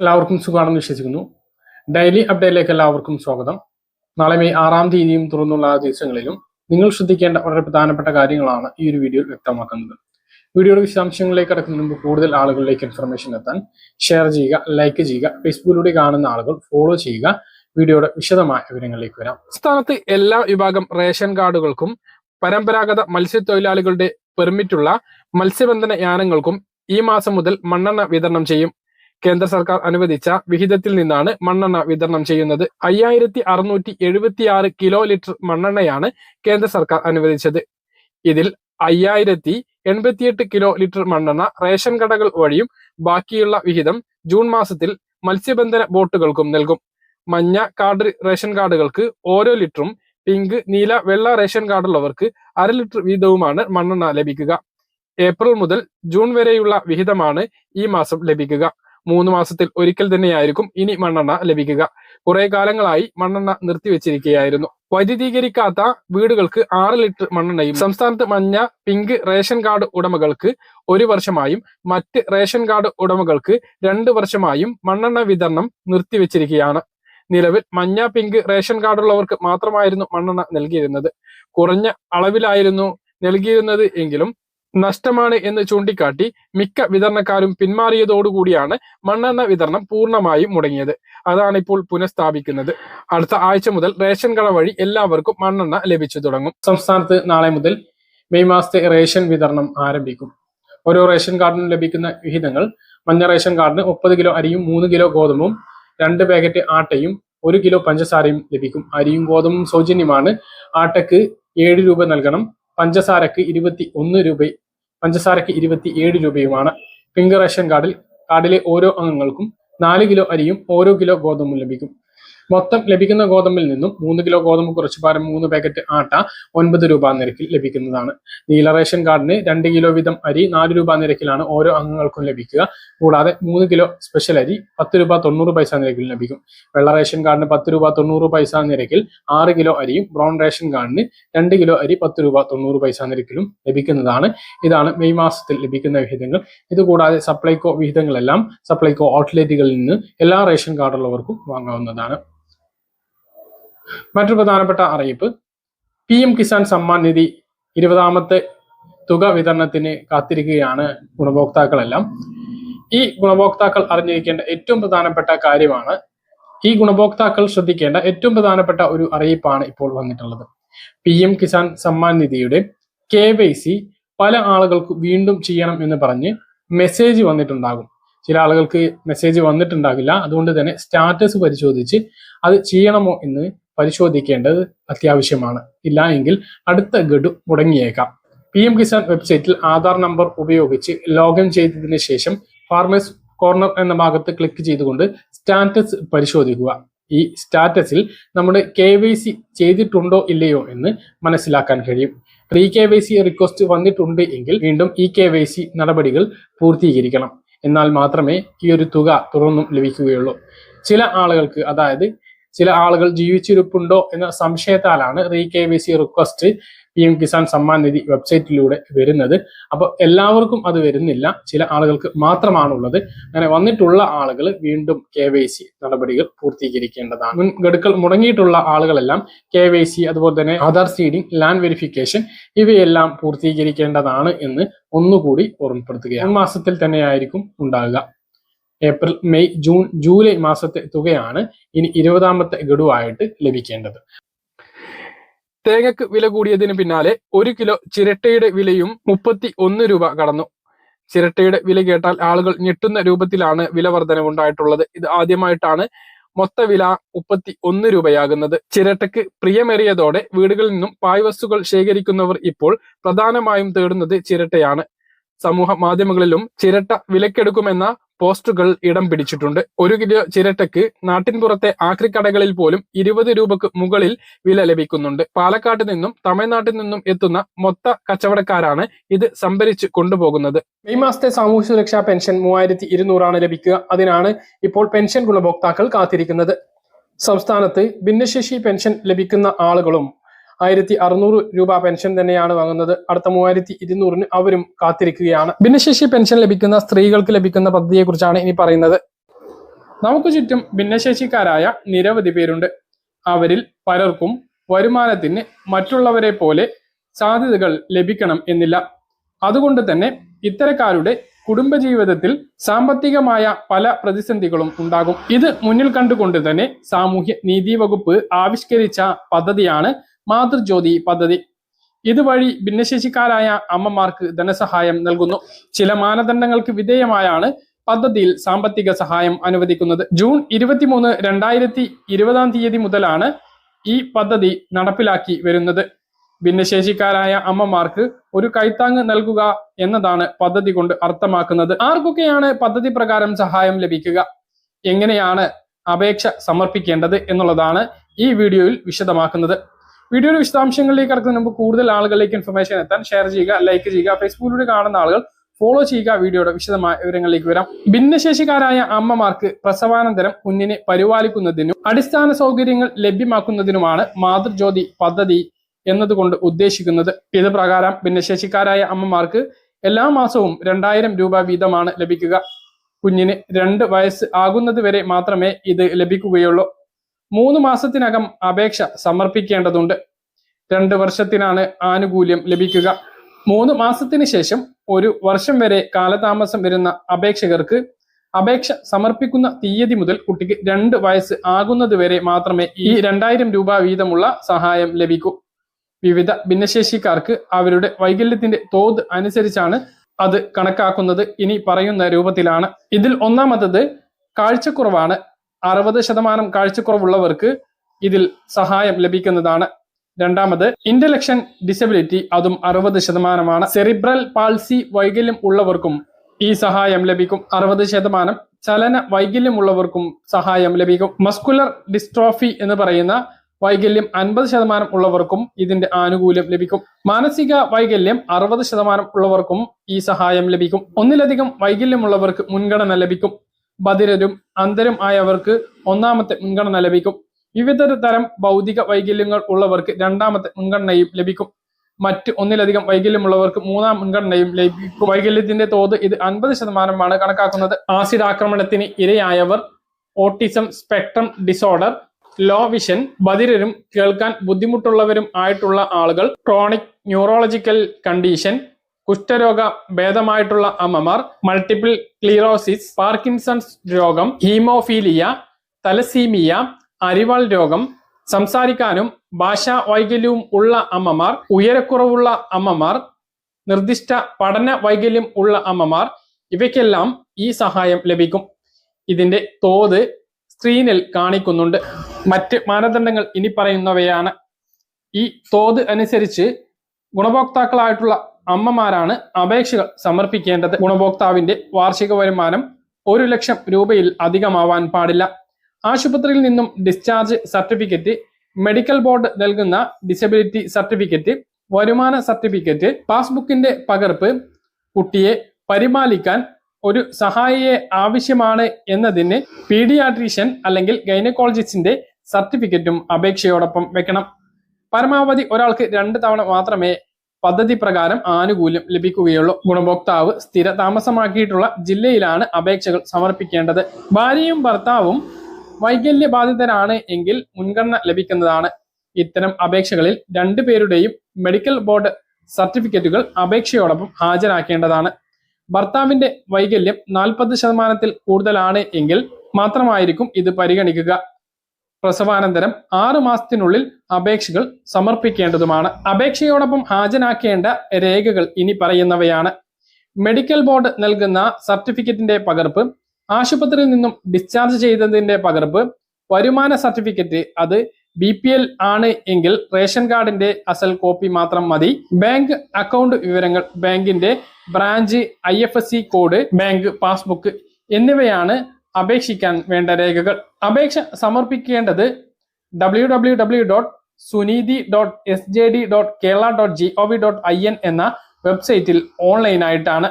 എല്ലാവർക്കും സുഖമാണെന്ന് വിശ്വസിക്കുന്നു. ഡെയിലി അപ്ഡേറ്റിലേക്ക് എല്ലാവർക്കും സ്വാഗതം. നാളെ മെയ് ആറാം തീയതിയും തുറന്നുള്ള ദിവസങ്ങളിലും നിങ്ങൾ ശ്രദ്ധിക്കേണ്ട വളരെ പ്രധാനപ്പെട്ട കാര്യങ്ങളാണ് ഈ ഒരു വീഡിയോയിൽ വ്യക്തമാക്കുന്നത്. വീഡിയോയുടെ വിശദാംശങ്ങളിലേക്ക് കടക്കുന്നതിന് മുമ്പ് കൂടുതൽ ആളുകളിലേക്ക് ഇൻഫർമേഷൻ എത്താൻ ഷെയർ ചെയ്യുക ലൈക്ക് ചെയ്യുക ഫേസ്ബുക്കിലൂടെ കാണുന്ന ആളുകൾ ഫോളോ ചെയ്യുക. വീഡിയോയുടെ വിശദമായ വിവരങ്ങളിലേക്ക് വരാം. സംസ്ഥാനത്ത് എല്ലാ വിഭാഗം റേഷൻ കാർഡുകൾക്കും പരമ്പരാഗത മത്സ്യത്തൊഴിലാളികളുടെ പെർമിറ്റുള്ള മത്സ്യബന്ധന യാനങ്ങൾക്കും ഈ മാസം മുതൽ മണ്ണെണ്ണ വിതരണം ചെയ്യും. കേന്ദ്ര സർക്കാർ അനുവദിച്ച വിഹിതത്തിൽ നിന്നാണ് മണ്ണെണ്ണ വിതരണം ചെയ്യുന്നത്. അയ്യായിരത്തി അറുന്നൂറ്റി എഴുപത്തി ആറ് കിലോ ലിറ്റർ മണ്ണെണ്ണയാണ് കേന്ദ്ര സർക്കാർ അനുവദിച്ചത്. ഇതിൽ അയ്യായിരത്തി എൺപത്തിയെട്ട് കിലോ ലിറ്റർ മണ്ണെണ്ണ റേഷൻ കടകൾ വഴിയും ബാക്കിയുള്ള വിഹിതം ജൂൺ മാസത്തിൽ മത്സ്യബന്ധന ബോട്ടുകൾക്കും നൽകും. മഞ്ഞ കാർഡ് റേഷൻ കാർഡുകൾക്ക് ഓരോ ലിറ്ററും പിങ്ക് നീല വെള്ള റേഷൻ കാർഡുള്ളവർക്ക് അര ലിറ്റർ വീതവുമാണ് മണ്ണെണ്ണ ലഭിക്കുക. ഏപ്രിൽ മുതൽ ജൂൺ വരെയുള്ള വിഹിതമാണ് ഈ മാസം ലഭിക്കുക. മൂന്ന് മാസത്തിൽ ഒരിക്കൽ തന്നെയായിരിക്കും ഇനി മണ്ണെണ്ണ ലഭിക്കുക. കുറെ കാലങ്ങളായി മണ്ണെണ്ണ നിർത്തിവെച്ചിരിക്കുകയായിരുന്നു. വൈദ്യുതീകരിക്കാത്ത വീടുകൾക്ക് ആറ് ലിറ്റർ മണ്ണെണ്ണയും സംസ്ഥാനത്ത് മഞ്ഞ പിങ്ക് റേഷൻ കാർഡ് ഉടമകൾക്ക് ഒരു വർഷമായും മറ്റ് റേഷൻ കാർഡ് ഉടമകൾക്ക് രണ്ട് വർഷമായും മണ്ണെണ്ണ വിതരണം നിർത്തിവെച്ചിരിക്കുകയാണ്. നിലവിൽ മഞ്ഞ പിങ്ക് റേഷൻ കാർഡുള്ളവർക്ക് മാത്രമായിരുന്നു മണ്ണെണ്ണ നൽകിയിരുന്നത്. കുറഞ്ഞ അളവിലായിരുന്നു നൽകിയിരുന്നത് എങ്കിലും നഷ്ടമാണ് എന്ന് ചൂണ്ടിക്കാട്ടി മിക്ക വിതരണക്കാരും പിന്മാറിയതോടുകൂടിയാണ് മണ്ണെണ്ണ വിതരണം പൂർണമായും മുടങ്ങിയത്. അതാണ് ഇപ്പോൾ പുനഃസ്ഥാപിക്കുന്നത്. അടുത്ത ആഴ്ച മുതൽ റേഷൻ കട വഴി എല്ലാവർക്കും മണ്ണെണ്ണ ലഭിച്ചു തുടങ്ങും. സംസ്ഥാനത്ത് നാളെ മുതൽ മെയ് മാസത്തെ റേഷൻ വിതരണം ആരംഭിക്കും. ഓരോ റേഷൻ കാർഡിനും ലഭിക്കുന്ന വിഹിതങ്ങൾ മഞ്ഞ റേഷൻ കാർഡിന് മുപ്പത് കിലോ അരിയും മൂന്ന് കിലോ ഗോതമ്പും രണ്ട് പാക്കറ്റ് ആട്ടയും ഒരു കിലോ പഞ്ചസാരയും ലഭിക്കും. അരിയും ഗോതമ്പും സൗജന്യമാണ്. ആട്ടയ്ക്ക് ഏഴ് രൂപ നൽകണം. പഞ്ചസാരക്ക് ഇരുപത്തി ഒന്ന് രൂപ പഞ്ചസാരക്ക് ഇരുപത്തി ഏഴ് രൂപയുമാണ്. ഫിംഗർ റേഷൻ കാർഡിൽ കാർഡിലെ ഓരോ അംഗങ്ങൾക്കും നാല് കിലോ അരിയും ഓരോ കിലോ ഗോതമ്പും ലഭിക്കും. മൊത്തം ലഭിക്കുന്ന ഗോതമ്പിൽ നിന്നും മൂന്ന് കിലോ ഗോതമ്പ് കുറച്ച് പാരം മൂന്ന് പാക്കറ്റ് ആട്ട ഒൻപത് രൂപ നിരക്കിൽ ലഭിക്കുന്നതാണ്. നീല റേഷൻ കാർഡിന് രണ്ട് കിലോ വീതം അരി നാല് രൂപ നിരക്കിലാണ് ഓരോ അംഗങ്ങൾക്കും ലഭിക്കുക. കൂടാതെ മൂന്ന് കിലോ സ്പെഷ്യൽ അരി പത്ത് രൂപ തൊണ്ണൂറ് പൈസ നിരക്കിൽ ലഭിക്കും. വെള്ള റേഷൻ കാർഡിന് പത്ത് രൂപ തൊണ്ണൂറ് പൈസ നിരക്കിൽ ആറ് കിലോ അരിയും ബ്രൗൺ റേഷൻ കാർഡിന് രണ്ട് കിലോ അരി പത്ത് രൂപ തൊണ്ണൂറ് പൈസ നിരക്കിലും ലഭിക്കുന്നതാണ്. ഇതാണ് മെയ് മാസത്തിൽ ലഭിക്കുന്ന വിഹിതങ്ങൾ. ഇതുകൂടാതെ സപ്ലൈകോ വിഹിതങ്ങളെല്ലാം സപ്ലൈകോ ഔട്ട്ലെറ്റുകളിൽ നിന്ന് എല്ലാ റേഷൻ കാർഡുള്ളവർക്കും വാങ്ങാവുന്നതാണ്. മറ്റൊരു പ്രധാനപ്പെട്ട അറിയിപ്പ്. പി എം കിസാൻ സമ്മാൻ നിധി ഇരുപതാമത്തെ തുക വിതരണത്തിന് കാത്തിരിക്കുകയാണ് ഗുണഭോക്താക്കളെല്ലാം. ഈ ഗുണഭോക്താക്കൾ അറിഞ്ഞിരിക്കേണ്ട ഏറ്റവും പ്രധാനപ്പെട്ട കാര്യമാണ് ഈ ഗുണഭോക്താക്കൾ ശ്രദ്ധിക്കേണ്ട ഏറ്റവും പ്രധാനപ്പെട്ട ഒരു അറിയിപ്പാണ് ഇപ്പോൾ വന്നിട്ടുള്ളത്. പി എം കിസാൻ സമ്മാൻ നിധിയുടെ കെ വൈ സി പല ആളുകൾക്ക് വീണ്ടും ചെയ്യണം എന്ന് പറഞ്ഞ് മെസ്സേജ് വന്നിട്ടുണ്ടാകും. ചില ആളുകൾക്ക് മെസ്സേജ് വന്നിട്ടുണ്ടാകില്ല. അതുകൊണ്ട് തന്നെ സ്റ്റാറ്റസ് പരിശോധിച്ച് അത് ചെയ്യണമോ എന്ന് പരിശോധിക്കേണ്ടത് അത്യാവശ്യമാണ്. ഇല്ല എങ്കിൽ അടുത്ത ഗഡു മുടങ്ങിയേക്കാം. പി എം കിസാൻ വെബ്സൈറ്റിൽ ആധാർ നമ്പർ ഉപയോഗിച്ച് ലോഗിൻ ചെയ്തതിനു ശേഷം ഫാർമേഴ്സ് കോർണർ എന്ന ഭാഗത്ത് ക്ലിക്ക് ചെയ്തുകൊണ്ട് സ്റ്റാറ്റസ് പരിശോധിക്കുക. ഈ സ്റ്റാറ്റസിൽ നമ്മുടെ കെ വൈ സി ചെയ്തിട്ടുണ്ടോ ഇല്ലയോ എന്ന് മനസ്സിലാക്കാൻ കഴിയും. Pre K Y C request വന്നിട്ടുണ്ട് എങ്കിൽ വീണ്ടും ഇ കെ വൈ സി നടപടികൾ പൂർത്തീകരിക്കണം. എന്നാൽ മാത്രമേ ഈ ഒരു തുക തുറന്നും ലഭിക്കുകയുള്ളൂ. ചില ആളുകൾക്ക് അതായത് ചില ആളുകൾ ജീവിച്ചിരിപ്പുണ്ടോ എന്ന സംശയത്താലാണ് re K V C request P M Kisan Samman Nidhi വെബ്സൈറ്റിലൂടെ വരുന്നത്. അപ്പോൾ എല്ലാവർക്കും അത് വരുന്നില്ല. ചില ആളുകൾക്ക് മാത്രമാണുള്ളത്. അങ്ങനെ വന്നിട്ടുള്ള ആളുകൾ വീണ്ടും കെ വൈ സി നടപടികൾ പൂർത്തീകരിക്കേണ്ടതാണ്. മുൻ ഗഡുക്കൾ മുടങ്ങിയിട്ടുള്ള ആളുകളെല്ലാം കെ വൈ സി അതുപോലെ തന്നെ ആധാർ സീഡിംഗ് ലാൻഡ് വെരിഫിക്കേഷൻ ഇവയെല്ലാം പൂർത്തീകരിക്കേണ്ടതാണ് എന്ന് ഒന്നുകൂടി ഓർമ്മപ്പെടുത്തുകയാണ്. മാസത്തിൽ തന്നെയായിരിക്കും ഉണ്ടാകുക ഏപ്രിൽ മെയ് ജൂൺ ജൂലൈ മാസത്തെ തുകയാണ് ഇനി ഇരുപതാമത്തെ ഗഡുവായിട്ട് ലഭിക്കേണ്ടത്. തേങ്ങക്ക് വില കൂടിയതിന് പിന്നാലെ ഒരു കിലോ ചിരട്ടയുടെ വിലയും മുപ്പത്തി ഒന്ന് രൂപ കടന്നു. ചിരട്ടയുടെ വില കേട്ടാൽ ആളുകൾ ഞെട്ടുന്ന രൂപത്തിലാണ് വില വർധനവുണ്ടായിട്ടുള്ളത് ഇത് ആദ്യമായിട്ടാണ് മൊത്ത വില മുപ്പത്തി ഒന്ന് രൂപയാകുന്നത്. ചിരട്ടയ്ക്ക് പ്രിയമേറിയതോടെ വീടുകളിൽ നിന്നും പായ് വസ്തുക്കൾ ശേഖരിക്കുന്നവർ ഇപ്പോൾ പ്രധാനമായും തേടുന്നത് ചിരട്ടയാണ്. സമൂഹ മാധ്യമങ്ങളിലും ചിരട്ട വിലക്കെടുക്കുമെന്ന പോസ്റ്റുകൾ ഇടം പിടിച്ചിട്ടുണ്ട്. ഒരു കിലോ ചിരട്ടയ്ക്ക് നാട്ടിൻപുറത്തെ ആക്രിക്കടകളിൽ പോലും ഇരുപത് രൂപക്ക് മുകളിൽ വില ലഭിക്കുന്നുണ്ട്. പാലക്കാട്ട് നിന്നും തമിഴ്നാട്ടിൽ നിന്നും എത്തുന്ന മൊത്ത കച്ചവടക്കാരാണ് ഇത് സംഭരിച്ച് കൊണ്ടുപോകുന്നത്. മെയ് മാസത്തെ സാമൂഹ്യ സുരക്ഷാ പെൻഷൻ മൂവായിരത്തി ഇരുന്നൂറാണ് ലഭിക്കുക. അതിനാണ് ഇപ്പോൾ പെൻഷൻ ഗുണഭോക്താക്കൾ കാത്തിരിക്കുന്നത്. സംസ്ഥാനത്ത് ഭിന്നശേഷി പെൻഷൻ ലഭിക്കുന്ന ആളുകളും ആയിരത്തി അറുന്നൂറ് രൂപ പെൻഷൻ തന്നെയാണ് വാങ്ങുന്നത്. അടുത്ത മൂവായിരത്തി ഇരുന്നൂറിന് അവരും കാത്തിരിക്കുകയാണ്. ഭിന്നശേഷി പെൻഷൻ ലഭിക്കുന്ന സ്ത്രീകൾക്ക് ലഭിക്കുന്ന പദ്ധതിയെക്കുറിച്ചാണ് ഇനി പറയുന്നത്. നമുക്ക് ചുറ്റും ഭിന്നശേഷിക്കാരായ നിരവധി പേരുണ്ട്. അവരിൽ പലർക്കും വരുമാനത്തിന് മറ്റുള്ളവരെ പോലെ സാധ്യതകൾ ലഭിക്കണം എന്നില്ല. അതുകൊണ്ട് തന്നെ ഇത്തരക്കാരുടെ കുടുംബജീവിതത്തിൽ സാമ്പത്തികമായ പല പ്രതിസന്ധികളും ഉണ്ടാകും. ഇത് മുന്നിൽ കണ്ടുകൊണ്ട് തന്നെ സാമൂഹ്യ നീതി വകുപ്പ് ആവിഷ്കരിച്ച പദ്ധതിയാണ് മാതൃജ്യോതി പദ്ധതി. ഇതുവഴി ഭിന്നശേഷിക്കാരായ അമ്മമാർക്ക് ധനസഹായം നൽകുന്നു. ചില മാനദണ്ഡങ്ങൾക്ക് വിധേയമായാണ് പദ്ധതിയിൽ സാമ്പത്തിക സഹായം അനുവദിക്കുന്നത്. ജൂൺ ഇരുപത്തിമൂന്ന് രണ്ടായിരത്തി ഇരുപതാം തീയതി മുതലാണ് ഈ പദ്ധതി നടപ്പിലാക്കി വരുന്നത്. ഭിന്നശേഷിക്കാരായ അമ്മമാർക്ക് ഒരു കൈത്താങ് നൽകുക എന്നതാണ് പദ്ധതി കൊണ്ട് അർത്ഥമാക്കുന്നത്. ആർക്കൊക്കെയാണ് പദ്ധതി പ്രകാരം സഹായം ലഭിക്കുക? എങ്ങനെയാണ് അപേക്ഷ സമർപ്പിക്കേണ്ടത് എന്നുള്ളതാണ് ഈ വീഡിയോയിൽ വിശദമാക്കുന്നത്. വീഡിയോയുടെ വിശദാംശങ്ങളിലേക്ക് കടക്കുന്നതിന് മുമ്പ് കൂടുതൽ ആളുകളിലേക്ക് ഇൻഫർമേഷൻ എത്താൻ ഷെയർ ചെയ്യുക ലൈക്ക് ചെയ്യുക ഫേസ്ബുക്കിലൂടെ കാണുന്ന ആളുകൾ ഫോളോ ചെയ്യുക വീഡിയോയുടെ വിശദമായ വിവരങ്ങളിലേക്ക് വരാം. ഭിന്നശേഷിക്കാരായ അമ്മമാർക്ക് പ്രസവാനന്തരം കുഞ്ഞിനെ പരിപാലിക്കുന്നതിനും അടിസ്ഥാന സൗകര്യങ്ങൾ ലഭ്യമാക്കുന്നതിനുമാണ് മാതൃജ്യോതി പദ്ധതി എന്നതുകൊണ്ട് ഉദ്ദേശിക്കുന്നത്. ഇത് പ്രകാരം ഭിന്നശേഷിക്കാരായ അമ്മമാർക്ക് എല്ലാ മാസവും രണ്ടായിരം രൂപ വീതമാണ് ലഭിക്കുക. കുഞ്ഞിന് രണ്ട് വയസ്സ് ആകുന്നത് വരെ മാത്രമേ ഇത് ലഭിക്കുകയുള്ളൂ. മൂന്ന് മാസത്തിനകം അപേക്ഷ സമർപ്പിക്കേണ്ടതുണ്ട്. രണ്ട് വർഷത്തിനാണ് ആനുകൂല്യം ലഭിക്കുക. മൂന്ന് മാസത്തിന് ശേഷം ഒരു വർഷം വരെ കാലതാമസം വരുന്ന അപേക്ഷകർക്ക് അപേക്ഷ സമർപ്പിക്കുന്ന തീയതി മുതൽ കുട്ടിക്ക് രണ്ട് വയസ്സ് ആകുന്നത് വരെ മാത്രമേ ഈ രണ്ടായിരം രൂപ വീതമുള്ള സഹായം ലഭിക്കൂ. വിവിധ ഭിന്നശേഷിക്കാർക്ക് അവരുടെ വൈകല്യത്തിന്റെ തോത് അനുസരിച്ചാണ് അത് കണക്കാക്കുന്നത്. ഇനി പറയുന്ന രൂപത്തിലാണ്. ഇതിൽ ഒന്നാമത്തത് കാഴ്ചക്കുറവാണ്. അറുപത് ശതമാനം കാഴ്ചക്കുറവുള്ളവർക്ക് ഇതിൽ സഹായം ലഭിക്കുന്നതാണ്. രണ്ടാമത് ഇന്റലക്ഷൻ ഡിസബിലിറ്റി അതും അറുപത് ശതമാനമാണ്. സെറിബ്രൽ പാൾസി വൈകല്യം ഉള്ളവർക്കും ഈ സഹായം ലഭിക്കും. അറുപത് ശതമാനം ചലന വൈകല്യമുള്ളവർക്കും സഹായം ലഭിക്കും. മസ്കുലർ ഡിസ്ട്രോഫി എന്ന് പറയുന്ന വൈകല്യം അൻപത് ശതമാനം ഉള്ളവർക്കും ഇതിന്റെ ആനുകൂല്യം ലഭിക്കും. മാനസിക വൈകല്യം അറുപത് ശതമാനം ഉള്ളവർക്കും ഈ സഹായം ലഭിക്കും. ഒന്നിലധികം വൈകല്യമുള്ളവർക്ക് മുൻഗണന ലഭിക്കും. ബധിരരും അന്തരും ആയവർക്ക് ഒന്നാമത്തെ മുൻഗണന ലഭിക്കും. വിവിധ തരം ഭൗതിക വൈകല്യങ്ങൾ ഉള്ളവർക്ക് രണ്ടാമത്തെ മുൻഗണനയും ലഭിക്കും. മറ്റ് ഒന്നിലധികം വൈകല്യമുള്ളവർക്ക് മൂന്നാം മുൻഗണനയും ലഭിക്കും. വൈകല്യത്തിന്റെ തോത് ഇത് അൻപത് ശതമാനമാണ് കണക്കാക്കുന്നത്. ആസിഡ് ആക്രമണത്തിന് ഇരയായവർ autism spectrum disorder low vision ബധിരരും കേൾക്കാൻ ബുദ്ധിമുട്ടുള്ളവരും ആയിട്ടുള്ള ആളുകൾ ക്രോണിക് ന്യൂറോളജിക്കൽ കണ്ടീഷൻ കുഷ്ഠരോഗ ഭേദമായിട്ടുള്ള അമ്മമാർ മൾട്ടിപ്പിൾ ക്ലീറോസിസ് പാർക്കിൻസൺസ് രോഗം ഹീമോഫീലിയ തലസീമിയ അരിവാൾ രോഗം സംസാരിക്കാനും ഭാഷാ വൈകല്യവും ഉള്ള അമ്മമാർ ഉയരക്കുറവുള്ള അമ്മമാർ നിർദ്ദിഷ്ട പഠന വൈകല്യം ഉള്ള അമ്മമാർ ഇവയ്ക്കെല്ലാം ഈ സഹായം ലഭിക്കും. ഇതിന്റെ തോത് സ്ക്രീനിൽ കാണിക്കുന്നുണ്ട്. മറ്റ് മാനദണ്ഡങ്ങൾ ഇനി പറയുന്നവയാണ്. ഈ തോത് അനുസരിച്ച് ഗുണഭോക്താക്കളായിട്ടുള്ള അമ്മമാരാണ് അപേക്ഷകൾ സമർപ്പിക്കേണ്ടത്. ഗുണഭോക്താവിന്റെ വാർഷിക വരുമാനം ഒരു ലക്ഷം രൂപയിൽ അധികമാവാൻ പാടില്ല. ആശുപത്രിയിൽ നിന്നും ഡിസ്ചാർജ് സർട്ടിഫിക്കറ്റ് മെഡിക്കൽ ബോർഡ് നൽകുന്ന ഡിസബിലിറ്റി സർട്ടിഫിക്കറ്റ് വരുമാന സർട്ടിഫിക്കറ്റ് പാസ്ബുക്കിന്റെ പകർപ്പ് കുട്ടിയെ പരിപാലിക്കാൻ ഒരു സഹായിയെ ആവശ്യമാണ് എന്നതിന് പീഡിയാട്രീഷ്യൻ അല്ലെങ്കിൽ ഗൈനക്കോളജിസ്റ്റിന്റെ സർട്ടിഫിക്കറ്റും അപേക്ഷയോടൊപ്പം വെക്കണം. പരമാവധി ഒരാൾക്ക് രണ്ട് തവണ മാത്രമേ പദ്ധതി പ്രകാരം ആനുകൂല്യം ലഭിക്കുകയുള്ളൂ. ഗുണഭോക്താവ് സ്ഥിര താമസമാക്കിയിട്ടുള്ള ജില്ലയിലാണ് അപേക്ഷകൾ സമർപ്പിക്കേണ്ടത്. ഭാര്യയും ഭർത്താവും വൈകല്യബാധിതരാണ് എങ്കിൽ മുൻഗണന ലഭിക്കുന്നതാണ്. ഇത്തരം അപേക്ഷകളിൽ രണ്ടുപേരുടെയും മെഡിക്കൽ ബോർഡ് സർട്ടിഫിക്കറ്റുകൾ അപേക്ഷയോടൊപ്പം ഹാജരാക്കേണ്ടതാണ്. ഭർത്താവിന്റെ വൈകല്യം നാൽപ്പത് ശതമാനത്തിൽ കൂടുതലാണ് എങ്കിൽ മാത്രമായിരിക്കും ഇത് പരിഗണിക്കുക. പ്രസവാനന്തരം ആറു മാസത്തിനുള്ളിൽ അപേക്ഷകൾ സമർപ്പിക്കേണ്ടതുമാണ്. അപേക്ഷയോടൊപ്പം ഹാജരാക്കേണ്ട രേഖകൾ ഇനി പറയുന്നവയാണ്. മെഡിക്കൽ ബോർഡ് നൽകുന്ന സർട്ടിഫിക്കറ്റിന്റെ പകർപ്പ് ആശുപത്രിയിൽ നിന്നും ഡിസ്ചാർജ് ചെയ്തതിന്റെ പകർപ്പ് വരുമാന സർട്ടിഫിക്കറ്റ് അത് ബി പി എൽ ആണ് എങ്കിൽ റേഷൻ കാർഡിന്റെ അസൽ കോപ്പി മാത്രം മതി. ബാങ്ക് അക്കൗണ്ട് വിവരങ്ങൾ ബാങ്കിന്റെ branch I code bank passbook എന്നിവയാണ് അപേക്ഷിക്കാൻ വേണ്ട രേഖകൾ. അപേക്ഷ സമർപ്പിക്കേണ്ടത് W W W dot Suneethi dot S J D dot Kerala dot G O V dot I N എന്ന വെബ്സൈറ്റിൽ ഓൺലൈനായിട്ടാണ്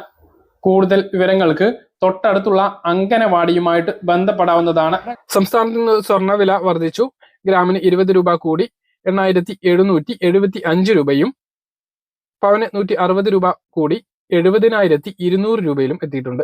കൂടുതൽ വിവരങ്ങൾക്ക് തൊട്ടടുത്തുള്ള അങ്കനവാടിയുമായിട്ട് ബന്ധപ്പെടാവുന്നതാണ്. സംസ്ഥാനത്ത് നിന്ന് സ്വർണവില വർദ്ധിച്ചു. ഗ്രാമിന് ഇരുപത് രൂപ കൂടി. എണ്ണായിരത്തി എഴുന്നൂറ്റി എഴുപത്തി അഞ്ച് രൂപയും പവന് നൂറ്റി അറുപത് രൂപ കൂടി. എഴുപതിനായിരത്തി ഇരുന്നൂറ് രൂപയിലും എത്തിയിട്ടുണ്ട്.